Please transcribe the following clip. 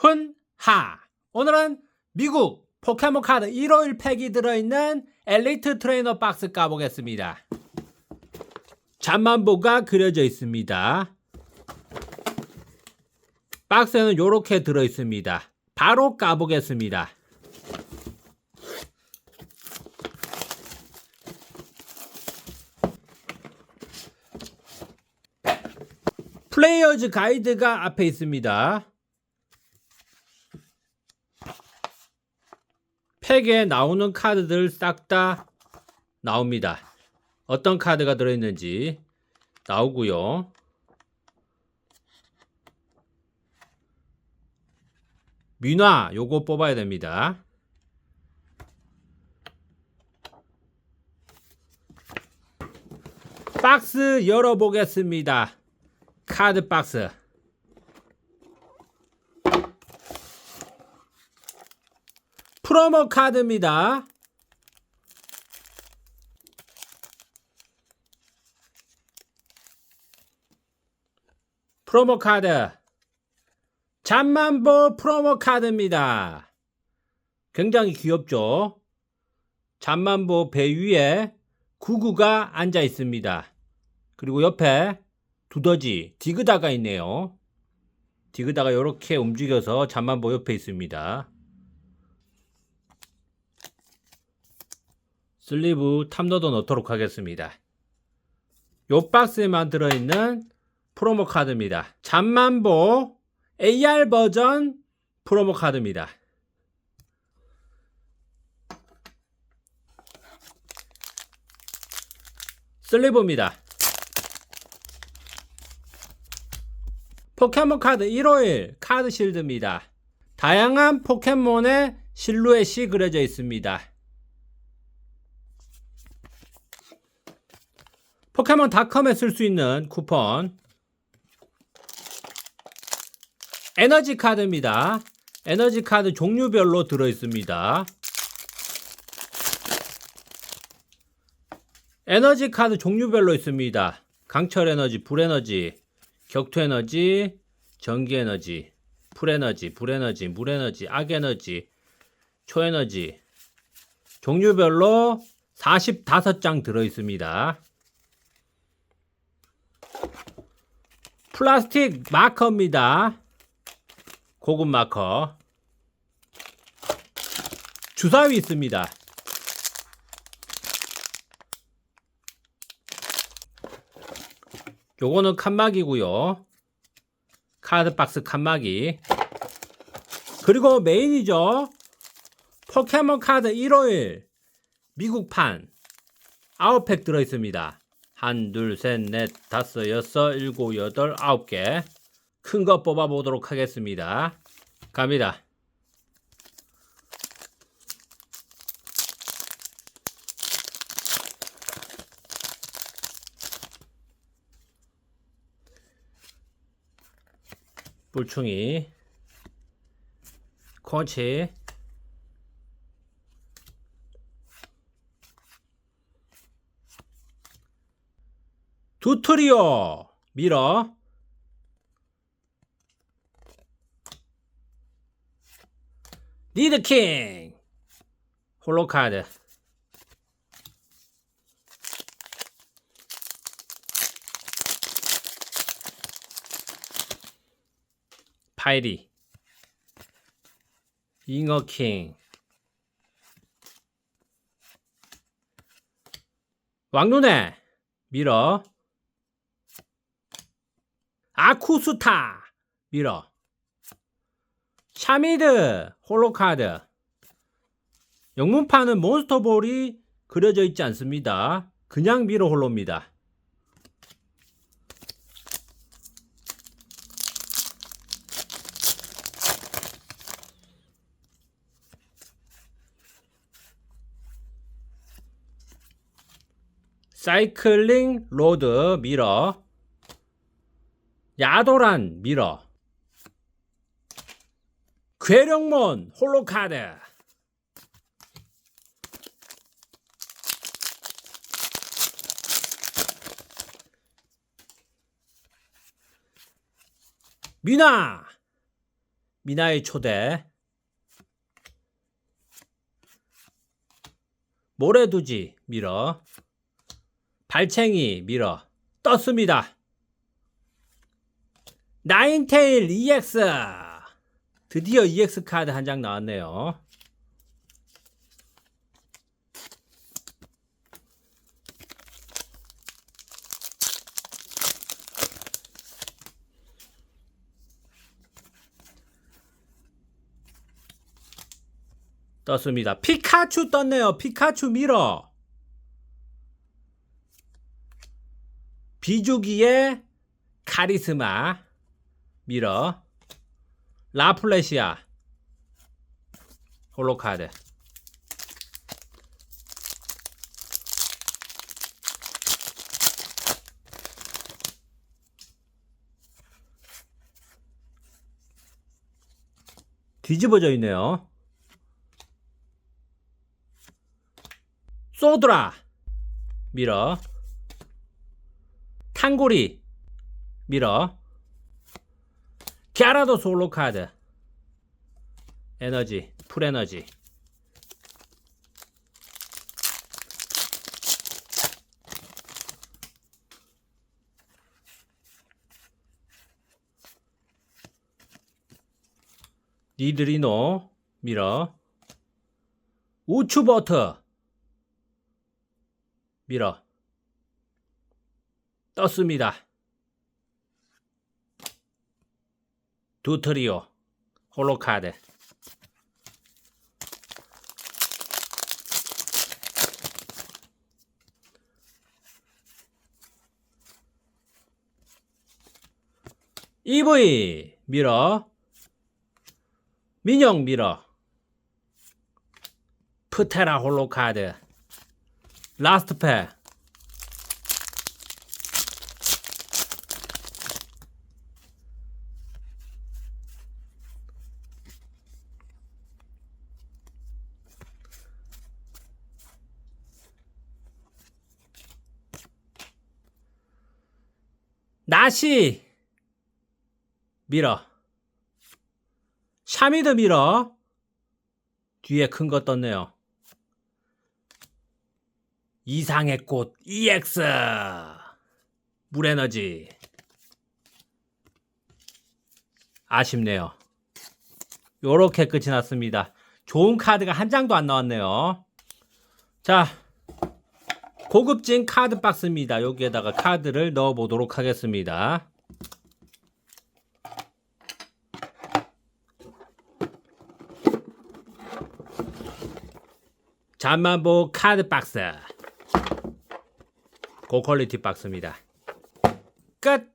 훈하. 오늘은 미국 포켓몬 카드 1호 1팩이 들어있는 엘리트 트레이너 박스 까보겠습니다. 잠만보가 그려져 있습니다. 박스에는 이렇게 들어있습니다. 바로 까보겠습니다. 플레이어즈 가이드가 앞에 있습니다. 팩에 나오는 카드들 싹 다 나옵니다. 어떤 카드가 들어있는지 나오고요. 민화 요거 뽑아야 됩니다. 박스 열어보겠습니다. 카드 박스. 프로모 카드입니다. 프로모 카드. 잠만보 프로모 카드입니다. 굉장히 귀엽죠? 잠만보 배 위에 구구가 앉아 있습니다. 그리고 옆에 두더지 디그다가 있네요. 디그다가 이렇게 움직여서 잠만보 옆에 있습니다. 슬리브 탐너도 넣도록 하겠습니다. 요 박스에만 들어있는 프로모 카드입니다. 잠만보 AR 버전 프로모 카드입니다. 슬리브입니다. 포켓몬 카드 1호일 카드 실드입니다. 다양한 포켓몬의 실루엣이 그려져 있습니다. 포켓몬닷컴에 쓸 수 있는 쿠폰 에너지 카드입니다. 에너지 카드 종류별로 들어 있습니다. 에너지 카드 종류별로 있습니다. 강철 에너지, 불 에너지, 격투 에너지, 전기 에너지, 풀 에너지, 불 에너지, 물 에너지, 악 에너지, 초 에너지 종류별로 45장 들어 있습니다. 플라스틱 마커입니다. 고급 마커. 주사위 있습니다. 요거는 칸막이고요. 카드 박스 칸막이. 그리고 메인이죠. 포켓몬 카드 1호일 미국판 9팩 들어있습니다. 한, 둘, 셋, 넷, 다섯, 여섯, 일곱, 여덟, 아홉 개. 큰 거 뽑아 보도록 하겠습니다. 갑니다. 뿔충이 콘치 두트리오 미러 니드킹. 홀로카드 파이리. 잉어킹. 왕눈에 밀어 아쿠스타. 밀어. 샤미드 홀로카드. 영문판은 몬스터볼이 그려져 있지 않습니다. 그냥 미러 홀로입니다. 사이클링 로드 미러 야도란 미러 괴력몬 홀로카드. 미나. 미나의 초대. 모래두지 밀어. 발챙이 밀어. 떴습니다. 나인테일 EX 드디어 EX 카드 한 장 나왔네요. 떴습니다. 피카츄 떴네요. 피카츄 밀어. 비주기의 카리스마 밀어. 라플레시아 홀로카드. 뒤집어져 있네요. 소드라 밀어 탕고리 밀어 갸라도 솔로 카드 에너지 풀에너지. 니드리노 밀어. 우추버터 밀어. 떴습니다. 두트리오 홀로카드 EV 밀어 민영 밀어 프테라 홀로카드 라스트 패 나시 밀어. 샤미드 밀어. 뒤에 큰 거 떴네요. 이상의 꽃 EX 물에너지. 아쉽네요. 요렇게 끝이 났습니다. 좋은 카드가 한 장도 안 나왔네요. 자 고급진 카드 박스입니다. 여기에다가 카드를 넣어 보도록 하겠습니다. 잠만보 카드 박스. 고퀄리티 박스입니다. 끝